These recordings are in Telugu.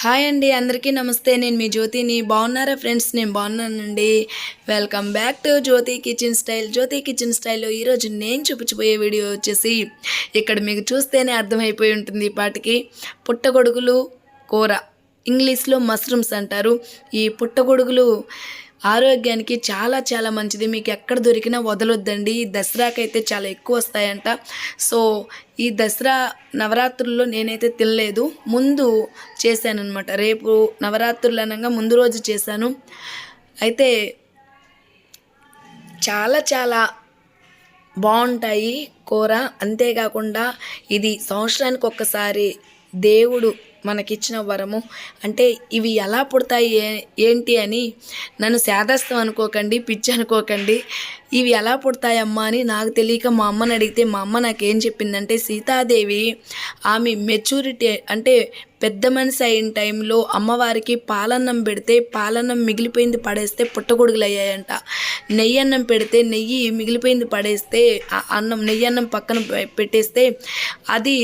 హాయ్ అండి అందరికీ నమస్తే. నేను మీ జ్యోతిని. బాగున్నారా ఫ్రెండ్స్? నేను బాగున్నానండి. Welcome back to Jyothi kitchen style Jyothi kitchen స్టైల్లో ఈరోజు నేను చూపించబోయే వీడియో వచ్చేసి ఇక్కడ మీకు చూస్తేనే అర్థమైపోయి ఉంటుంది ఈ పాటికి. పుట్టగొడుగులు కూర. ఇంగ్లీష్లో మష్రూమ్స్ అంటారు. ఈ పుట్టగొడుగులు ఆరోగ్యానికి చాలా చాలా మంచిది. మీకు ఎక్కడ దొరికినా వదలొద్దండి. ఈ దసరాకైతే చాలా ఎక్కువ వస్తాయంట సో ఈ దసరా నవరాత్రుల్లో నేనైతే తినలేదు. ముందు చేశానమాట రేపు నవరాత్రులు అనగా ముందు రోజు చేశాను. అయితే చాలా చాలా బాగుంటాయి కూర. అంతేకాకుండా ఇది సంవత్సరానికి ఒక్కసారి దేవుడు మనకిచ్చిన వరము. అంటే ఇవి ఎలా పుడతాయి ఏ- ఏంటి అని నన్ను శాదస్తం అనుకోకండి పిచ్చి అనుకోకండి. ఇవి ఎలా పుడతాయమ్మా అని నాకు తెలియక మా అమ్మని అడిగితే మా అమ్మ నాకేం చెప్పిందంటే సీతాదేవి ఆమె మెచ్యూరిటీ అంటే పెద్ద మనిషి అయిన టైంలో అమ్మవారికి పాలన్నం పెడితే పాలన్నం మిగిలిపోయింది పడేస్తే పుట్టగొడుగులు అయ్యాయంట నెయ్యి అన్నం పెడితే నెయ్యి మిగిలిపోయింది పడేస్తే అన్నం నెయ్యి అన్నం పక్కన పె- పెట్టేస్తే అది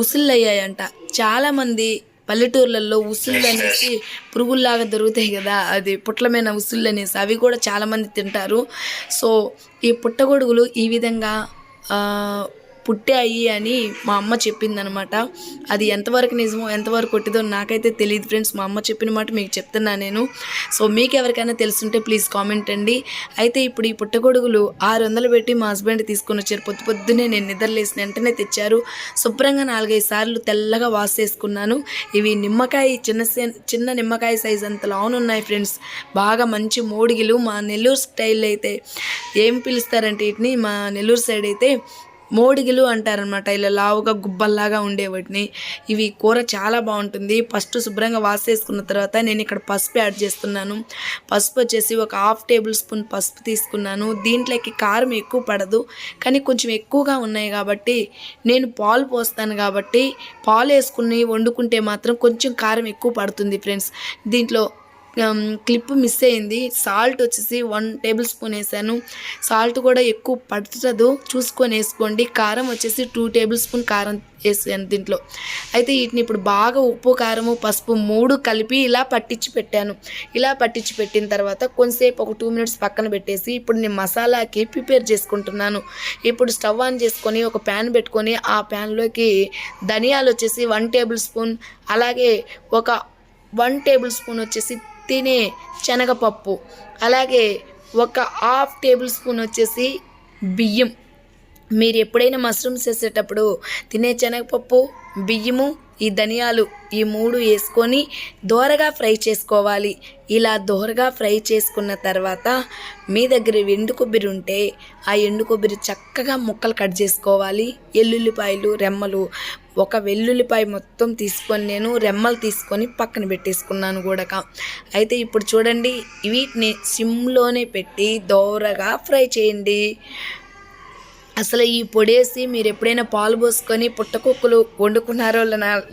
ఉసుళ్ళు అయ్యాయంట చాలామంది పల్లెటూర్లలో ఉసుళ్ళు అనేసి పురుగుల్లాగా దొరుకుతాయి కదా అది పుట్లమైన ఉసుళ్ళు అనేసి అవి కూడా చాలామంది తింటారు. సో ఈ పుట్టగొడుగులు ఈ విధంగా పుట్టాయి అని మా అమ్మ చెప్పిందనమాట అది ఎంతవరకు నిజమో ఎంతవరకు కొట్టిదో నాకైతే తెలియదు ఫ్రెండ్స్. మా అమ్మ చెప్పిన మాట మీకు చెప్తున్నా నేను. సో మీకు ఎవరికైనా తెలుసుంటే ప్లీజ్ కామెంట్ అండి. అయితే ఇప్పుడు ఈ పుట్టగొడుగులు ఆరు వందలు పెట్టి మా హస్బెండ్ తీసుకొని వచ్చారు. పొద్దు పొద్దునే నేను నిద్రలేసిన వెంటనే తెచ్చారు. శుభ్రంగా నాలుగైదు సార్లు తెల్లగా వాష్ చేసుకున్నాను. ఇవి నిమ్మకాయ చిన్న చిన్న నిమ్మకాయ సైజ్ అంత లావును ఉన్నాయి ఫ్రెండ్స్. బాగా మంచి మోడిగిలు. మా నెల్లూరు స్టైల్ అయితే ఏం పిలుస్తారంటే వీటిని? మా నెల్లూరు సైడ్ అయితే మోడిగిలు అంటారనమాట ఇలా లావుగా గుబ్బల్లాగా ఉండే వాటిని ఇవి కూర చాలా బాగుంటుంది. ఫస్ట్ శుభ్రంగా వాష్ చేసుకున్న తర్వాత నేను ఇక్కడ పసుపు యాడ్ చేస్తున్నాను. పసుపు వచ్చేసి ఒక హాఫ్ టేబుల్ స్పూన్ పసుపు తీసుకున్నాను. దీంట్లోకి కారం ఎక్కువ పడదు. కానీ కొంచెం ఎక్కువగా ఉన్నాయి కాబట్టి నేను పాలు పోస్తాను కాబట్టి పాలు వేసుకుని వండుకుంటే మాత్రం కొంచెం కారం ఎక్కువ పడుతుంది ఫ్రెండ్స్. దీంట్లో Um, క్లిప్ మిస్ అయింది. సాల్ట్ వచ్చేసి వన్ టేబుల్ స్పూన్ వేసాను. సాల్ట్ కూడా ఎక్కువ పడుతుంది చూసుకొని వేసుకోండి. కారం వచ్చేసి టూ టేబుల్ స్పూన్ కారం వేసాను దీంట్లో. అయితే వీటిని ఇప్పుడు బాగా ఉప్పు కారము పసుపు మూడు కలిపి ఇలా పట్టించి పెట్టాను. ఇలా పట్టించి పెట్టిన తర్వాత కొంతసేపు ఒక టూ మినిట్స్ పక్కన పెట్టేసి ఇప్పుడు నేను మసాలాకి ప్రిపేర్ చేసుకుంటున్నాను. ఇప్పుడు స్టవ్ ఆన్ చేసుకొని ఒక ప్యాన్ పెట్టుకొని ఆ ప్యాన్లోకి ధనియాలు వచ్చేసి వన్ టేబుల్ స్పూన్ అలాగే ఒక వన్ టేబుల్ స్పూన్ వచ్చేసి తినే శనగపప్పు అలాగే ఒక హాఫ్ టేబుల్ స్పూన్ వచ్చేసి బియ్యం. మీరు ఎప్పుడైనా మష్రూమ్స్ వేసేటప్పుడు తినే శనగపప్పు బియ్యము ఈ ధనియాలు ఈ మూడు వేసుకొని దోరగా ఫ్రై చేసుకోవాలి. ఇలా దోరగా ఫ్రై చేసుకున్న తర్వాత మీ దగ్గర ఎండు కొబ్బరి ఉంటే ఆ ఎండు కొబ్బరి చక్కగా ముక్కలు కట్ చేసుకోవాలి. ఎల్లుల్లిపాయలు రెమ్మలు. ఒక వెల్లుల్లిపాయ మొత్తం తీసుకొని నేను రెమ్మలు తీసుకొని పక్కన పెట్టేసుకున్నాను కూడా అయితే ఇప్పుడు చూడండి వీటిని సిమ్లోనే పెట్టి దోరగా ఫ్రై చేయండి. అసలు ఈ పొడేసి మీరు ఎప్పుడైనా పాలు పోసుకొని పుట్టకొక్కులు వండుకున్నారో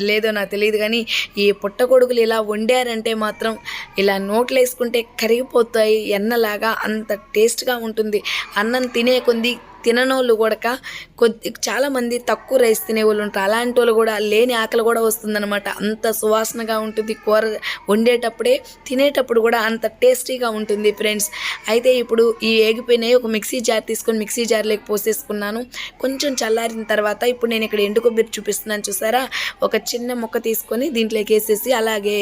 లేదో నాకు తెలియదు కానీ ఈ పుట్టకొడుకులు ఇలా వండారంటే మాత్రం ఇలా నోట్లు వేసుకుంటే కరిగిపోతాయి ఎన్నలాగా అంత టేస్ట్గా ఉంటుంది. అన్నం తినే కొంది తిననోళ్ళు కూడా కొద్ది చాలామంది తక్కువ రైస్ తినే వాళ్ళు ఉంటారు. అలాంటి వాళ్ళు కూడా లేని ఆకలి కూడా వస్తుందన్నమాట. అంత సువాసనగా ఉంటుంది. కూర వండేటప్పుడే తినేటప్పుడు కూడా అంత టేస్టీగా ఉంటుంది ఫ్రెండ్స్. అయితే ఇప్పుడు ఈ ఏగిపోయినాయి ఒక మిక్సీ జార్ తీసుకొని మిక్సీ జార్లోకి పోసేసుకున్నాను. కొంచెం చల్లారిన తర్వాత ఇప్పుడు నేను ఇక్కడ ఎండు కొబ్బరి చూపిస్తున్నాను చూసారా? ఒక చిన్న ముక్క తీసుకొని దీంట్లోకి వేసేసి అలాగే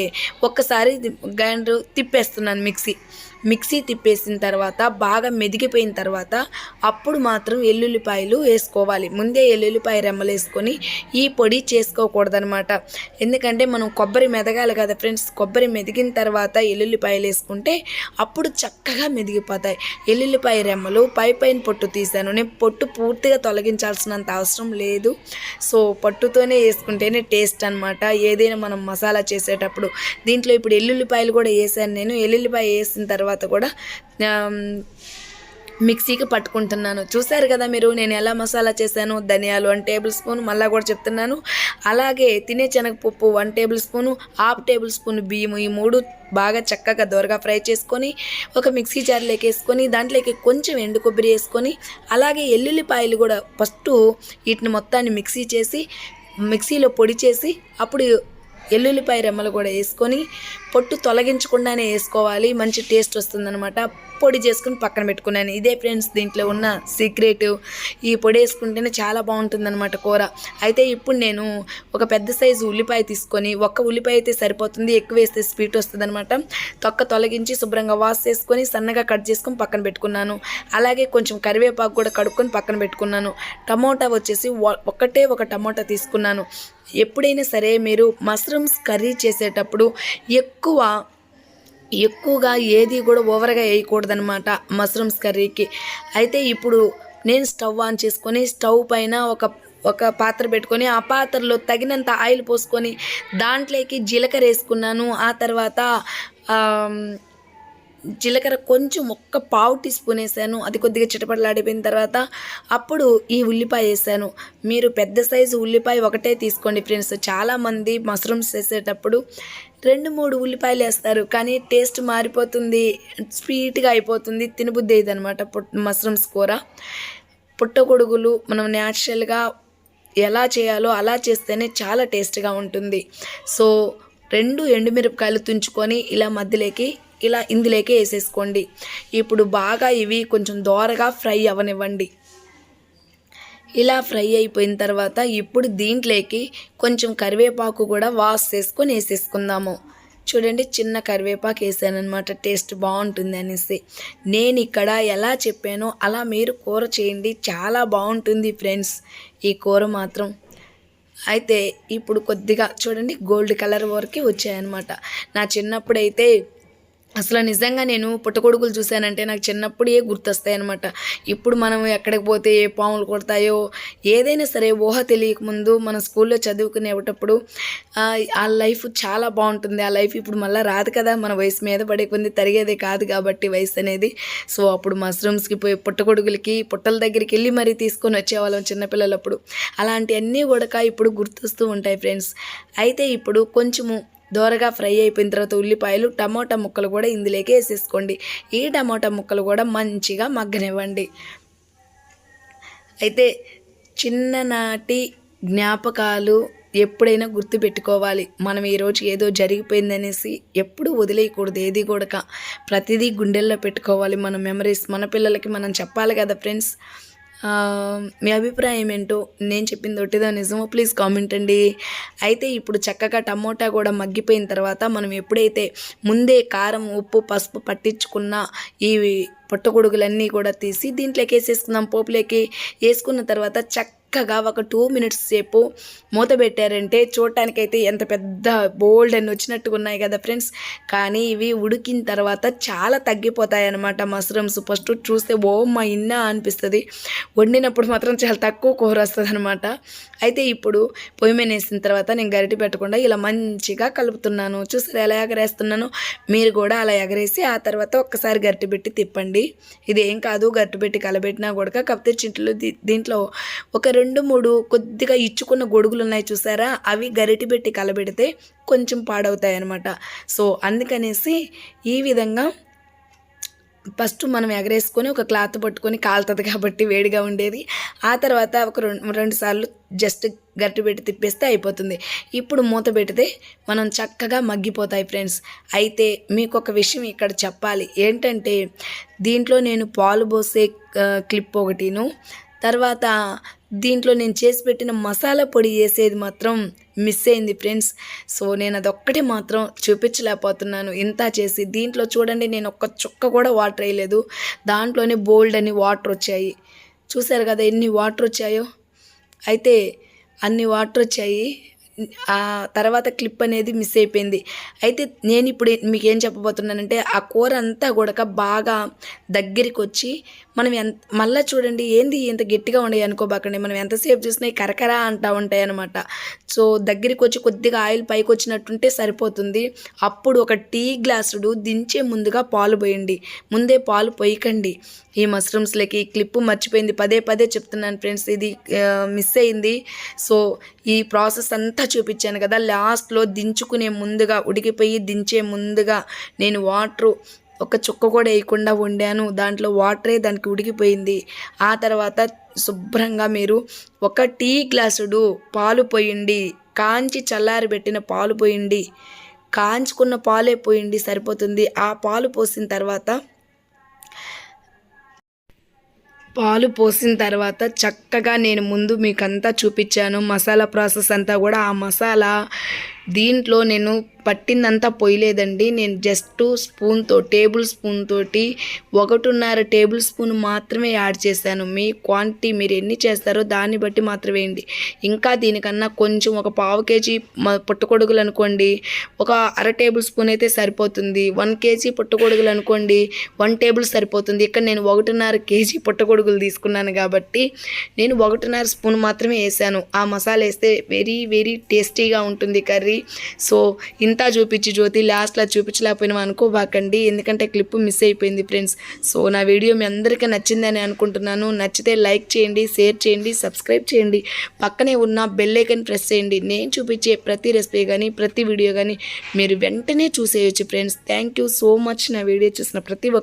ఒక్కసారి గ్రైండర్ తిప్పేస్తున్నాను మిక్సీ. మిక్సీ తిప్పేసిన తర్వాత బాగా మెదిగిపోయిన తర్వాత అప్పుడు మాత్రం ఎల్లుల్లిపాయలు వేసుకోవాలి. ముందే ఎల్లుల్లిపాయ రెమ్మలు వేసుకొని ఈ పొడి చేసుకోకూడదనమాట ఎందుకంటే మనం కొబ్బరి మెదగాలి కదా ఫ్రెండ్స్. కొబ్బరి మెదిగిన తర్వాత ఎల్లుల్లిపాయలు వేసుకుంటే అప్పుడు చక్కగా మెదిగిపోతాయి. ఎల్లుల్లిపాయ రెమ్మలు పై పైన పొట్టు తీశాను నేను పొట్టు పూర్తిగా తొలగించాల్సినంత అవసరం లేదు. సో పొట్టుతోనే వేసుకుంటేనే టేస్ట్ అనమాట ఏదైనా మనం మసాలా చేసేటప్పుడు. దీంట్లో ఇప్పుడు ఎల్లుల్లిపాయలు కూడా వేసాను నేను. ఎల్లుల్లిపాయ వేసిన తర్వాత తర్వాత కూడా మిక్సీకి పట్టుకుంటున్నాను. చూసారు కదా మీరు నేను ఎలా మసాలా చేశాను ధనియాలు వన్ టేబుల్ స్పూన్ మళ్ళీ కూడా చెప్తున్నాను. అలాగే తినే శనగపప్పు one tablespoon half tablespoon బియ్యము ఈ మూడు బాగా చక్కగా దోరగా ఫ్రై చేసుకొని ఒక మిక్సీ జార్లోకి వేసుకొని దాంట్లోకి కొంచెం ఎండు కొబ్బరి వేసుకొని అలాగే ఎల్లుల్లిపాయలు కూడా ఫస్ట్ వీటిని మొత్తాన్ని మిక్సీ చేసి మిక్సీలో పొడి చేసి అప్పుడు ఎల్లుల్లిపాయ రెమ్మలు కూడా వేసుకొని పొట్టు తొలగించకుండానే వేసుకోవాలి. మంచి టేస్ట్ వస్తుందనమాట పొడి చేసుకుని పక్కన పెట్టుకున్నాను. ఇదే ఫ్రెండ్స్ దీంట్లో ఉన్న సీక్రెట్. ఈ పొడి వేసుకుంటేనే చాలా బాగుంటుందన్నమాట కూర. అయితే ఇప్పుడు నేను ఒక పెద్ద సైజు ఉల్లిపాయ తీసుకొని ఒక్క ఉల్లిపాయ అయితే సరిపోతుంది. ఎక్కువ వేస్తే స్వీట్ వస్తుంది అనమాట తొక్క తొలగించి శుభ్రంగా వాష్ చేసుకొని సన్నగా కట్ చేసుకొని పక్కన పెట్టుకున్నాను. అలాగే కొంచెం కరివేపాకు కూడా కడుక్కొని పక్కన పెట్టుకున్నాను. టమోటా వచ్చేసి ఒకటే ఒక టమోటా తీసుకున్నాను. ఎప్పుడైనా సరే మీరు మష్రూమ్స్ కర్రీ చేసేటప్పుడు ఎక్కువ ఎక్కువగా ఏది కూడా ఓవర్గా వేయకూడదనమాట మష్రూమ్స్ కర్రీకి. అయితే ఇప్పుడు నేను స్టవ్ ఆన్ చేసుకొని స్టవ్ పైన ఒక ఒక పాత్ర పెట్టుకొని ఆ పాత్రలో తగినంత ఆయిల్ పోసుకొని దాంట్లోకి జీలకర్ర వేసుకున్నాను. ఆ తర్వాత జీలకర్ర కొంచెం ఒక్క పావు టీ స్పూన్ వేసాను. అది కొద్దిగా చిటపటలాడిపోయిన తర్వాత అప్పుడు ఈ ఉల్లిపాయ వేసాను. మీరు పెద్ద సైజు ఉల్లిపాయ ఒకటే తీసుకోండి ఫ్రెండ్స్. చాలామంది మష్రూమ్స్ వేసేటప్పుడు రెండు మూడు ఉల్లిపాయలు వేస్తారు. కానీ టేస్ట్ మారిపోతుంది స్వీట్గా అయిపోతుంది తినబుద్ధి అయ్యేది అనమాట మష్రూమ్స్ కూర. పుట్టగొడుగులు మనం న్యాచురల్గా ఎలా చేయాలో అలా చేస్తేనే చాలా టేస్ట్గా ఉంటుంది. సో రెండు ఎండుమిరపకాయలు తుంచుకొని ఇలా మధ్యలోకి ఇలా ఇందులోకి వేసేసుకోండి. ఇప్పుడు బాగా ఇవి కొంచెం దోరగా ఫ్రై అవ్వనివ్వండి ఇలా ఫ్రై అయిపోయిన తర్వాత ఇప్పుడు దీంట్లోకి కొంచెం కరివేపాకు కూడా వాష్ చేసుకొని వేసేసుకుందాము. చూడండి చిన్న కరివేపాకు వేసానమాట టేస్ట్ బాగుంటుంది అనేసి. నేను ఇక్కడ ఎలా చెప్పానో అలా మీరు కూర చేయండి చాలా బాగుంటుంది ఫ్రెండ్స్ ఈ కూర మాత్రం. అయితే ఇప్పుడు కొద్దిగా చూడండి గోల్డ్ కలర్ వరకు వచ్చాయన్నమాట. నా చిన్నప్పుడైతే అసలు నిజంగా నేను పుట్టగొడుగులు చూశానంటే నాకు చిన్నప్పుడే గుర్తొస్తాయి అనమాట ఇప్పుడు మనం ఎక్కడికి పోతే ఏ పాములు కొడతాయో ఏదైనా సరే ఊహ తెలియకముందు మన స్కూల్లో చదువుకునేటప్పుడు ఆ, ఆ లైఫ్ చాలా బాగుంటుంది. ఆ లైఫ్ ఇప్పుడు మళ్ళీ రాదు కదా మన వయసు మీద పడే కొంది తరిగేదే కాదు కాబట్టి వయసు అనేది. సో అప్పుడు మష్రూమ్స్కి పోయి పుట్టగొడుగులకి పుట్టల దగ్గరికి వెళ్ళి మరీ తీసుకొని వచ్చేవాళ్ళం చిన్నపిల్లలప్పుడు. అలాంటివన్నీ కూడా ఇప్పుడు గుర్తొస్తూ ఉంటాయి ఫ్రెండ్స్. అయితే ఇప్పుడు కొంచెము దోరగా ఫ్రై అయిపోయిన తర్వాత ఉల్లిపాయలు టమోటా ముక్కలు కూడా ఇందులోకి వేసేసుకోండి. ఈ టమోటా ముక్కలు కూడా మంచిగా మగ్గనివ్వండి. అయితే చిన్ననాటి జ్ఞాపకాలు ఎప్పుడైనా గుర్తుపెట్టుకోవాలి. మనం ఈరోజు ఏదో జరిగిపోయిందనేసి ఎప్పుడు వదిలేయకూడదు ఏది కూడా ప్రతిదీ గుండెల్లో పెట్టుకోవాలి. మన మెమరీస్ మన పిల్లలకి మనం చెప్పాలి కదా ఫ్రెండ్స్. మీ అభిప్రాయం ఏంటో నేను చెప్పింది ఒట్టిదో నిజమో? ప్లీజ్ కామెంట్ అండి. అయితే ఇప్పుడు చక్కగా టమోటా కూడా మగ్గిపోయిన తర్వాత మనం ఎప్పుడైతే ముందే కారం ఉప్పు పసుపు పట్టించుకున్న ఈ పుట్టగొడుగులన్నీ కూడా తీసి దీంట్లోకి వేసేసుకుందాం. పోపులోకి వేసుకున్న తర్వాత చక్క చక్కగా ఒక టూ మినిట్స్ సేపు మూత పెట్టారంటే చూడటానికైతే ఎంత పెద్ద బోల్డ్ అని వచ్చినట్టుగా ఉన్నాయి కదా ఫ్రెండ్స్. కానీ ఇవి ఉడికిన తర్వాత చాలా తగ్గిపోతాయి అన్నమాట మష్రూమ్స్ ఫస్ట్ చూస్తే ఓ మా ఇన్నా అనిపిస్తుంది. వండినప్పుడు మాత్రం చాలా తక్కువ కూర వస్తుంది అనమాట అయితే ఇప్పుడు పొయ్యి మీద వేసిన తర్వాత నేను గరిటి పెట్టకుండా ఇలా మంచిగా కలుపుతున్నాను. చూసారు ఎలా ఎగరేస్తున్నాను? మీరు కూడా అలా ఎగరేసి ఆ తర్వాత ఒక్కసారి గరిటె పెట్టి తిప్పండి. ఇది ఏం కాదు గరిటె పెట్టి కలబెట్టినా కూడా కాకపోతే చింట్లో దీంట్లో ఒక రెండు రెండు మూడు కొద్దిగా ఇచ్చుకున్న గొడుగులు ఉన్నాయి చూసారా? అవి గరిటి పెట్టి కలబెడితే కొంచెం పాడవుతాయి అన్నమాట సో అందుకనేసి ఈ విధంగా ఫస్ట్ మనం ఎగరేసుకొని ఒక క్లాత్ పట్టుకొని కాలుతుంది కాబట్టి వేడిగా ఉండేది. ఆ తర్వాత ఒక రెండు రెండు సార్లు జస్ట్ గట్టి పెట్టి తిప్పేస్తే అయిపోతుంది. ఇప్పుడు మూత పెడితే మనం చక్కగా మగ్గిపోతాయి ఫ్రెండ్స్. అయితే మీకు ఒక విషయం ఇక్కడ చెప్పాలి. ఏంటంటే దీంట్లో నేను పాలు పోసే క్లిప్ ఒకటిను తర్వాత దీంట్లో నేను చేసి పెట్టిన మసాలా పొడి వేసేది మాత్రం మిస్ అయింది ఫ్రెండ్స్ సో నేను అదొక్కటి మాత్రం చూపించలేకపోతున్నాను. ఇంత చేసి దీంట్లో చూడండి నేను ఒక్క చుక్క కూడా వాటర్ వేయలేదు. దాంట్లోనే బోల్డ్ అని వాటర్ వచ్చాయి. చూసారు కదా ఎన్ని వాటర్ వచ్చాయో? అయితే అన్ని వాటర్ వచ్చాయి. ఆ తర్వాత క్లిప్ అనేది మిస్ అయిపోయింది. అయితే నేను ఇప్పుడు మీకు ఏం చెప్పబోతున్నానంటే ఆ కూర అంతా కూడా బాగా దగ్గరికి వచ్చి మనం ఎంత మళ్ళీ చూడండి ఏంది ఇంత గట్టిగా ఉండే అనుకోబాకండి. మనం ఎంతసేపు చూసినా కరకర అంటా ఉంటాయి అనమాట సో దగ్గరికి వచ్చి కొద్దిగా ఆయిల్ పైకి వచ్చినట్టుంటే సరిపోతుంది. అప్పుడు ఒక టీ గ్లాసుడు దించే ముందుగా పాలు పోయండి. ముందే పాలు పోయకండి ఈ మష్రూమ్స్లకి క్లిప్పు మర్చిపోయింది. పదే పదే చెప్తున్నాను ఫ్రెండ్స్. ఇది మిస్ అయింది. సో ఈ ప్రాసెస్ అంతా చూపించాను కదా. లాస్ట్లో దించుకునే ముందుగా ఉడికిపోయి దించే ముందుగా నేను వాటరు ఒక చుక్క కూడా వేయకుండా వండాను. దాంట్లో వాటరే దానికి ఉడికిపోయింది. ఆ తర్వాత శుభ్రంగా మీరు ఒక టీ గ్లాసుడు పాలు పోయండి. కాంచి చల్లారి పెట్టిన పాలు పోయండి. కాంచుకున్న పాలే పోయండి సరిపోతుంది. ఆ పాలు పోసిన తర్వాత పాలు పోసిన తర్వాత చక్కగా నేను ముందు మీకంతా చూపించాను. మసాలా ప్రాసెస్ అంతా కూడా ఆ మసాలా దీంట్లో నేను పట్టిందంతా పోయలేదండి. నేను జస్ట్ స్పూన్తో టేబుల్ స్పూన్ తోటి ఒకటిన్నర టేబుల్ స్పూన్ మాత్రమే యాడ్ చేశాను. మీ క్వాంటిటీ మీరు ఎన్ని చేస్తారో దాన్ని బట్టి మాత్రమే వేయండి ఇంకా దీనికన్నా కొంచెం ఒక పావు కేజీ పుట్టకొడుగులు పుట్టగొడుగులు అనుకోండి ఒక అర టేబుల్ స్పూన్ అయితే సరిపోతుంది. వన్ కేజీ పుట్టకొడుగులు అనుకోండి వన్ టేబుల్ సరిపోతుంది. ఇక్కడ నేను ఒకటిన్నర కేజీ పుట్టగొడుగులు తీసుకున్నాను కాబట్టి నేను ఒకటిన్నర స్పూన్ మాత్రమే వేసాను. ఆ మసాలా వేస్తే వెరీ వెరీ టేస్టీగా ఉంటుంది కర్రీ. సో ఇంత చూపించి జ్యోతి లాస్ట్లో చూపించలేకపోయినా అనుకోబాకండి ఎందుకంటే క్లిప్ మిస్ అయిపోయింది ఫ్రెండ్స్ సో నా వీడియో మీ అందరికీ నచ్చిందని అనుకుంటున్నాను. నచ్చితే లైక్ చేయండి షేర్ చేయండి సబ్స్క్రైబ్ చేయండి. పక్కనే ఉన్న బెల్లైకన్ ప్రెస్ చేయండి. నేను చూపించే ప్రతి రెసిపీ కానీ ప్రతి వీడియో కానీ మీరు వెంటనే చూసేయచ్చు friends thank you so much నా వీడియో చూసిన ప్రతి ఒక్క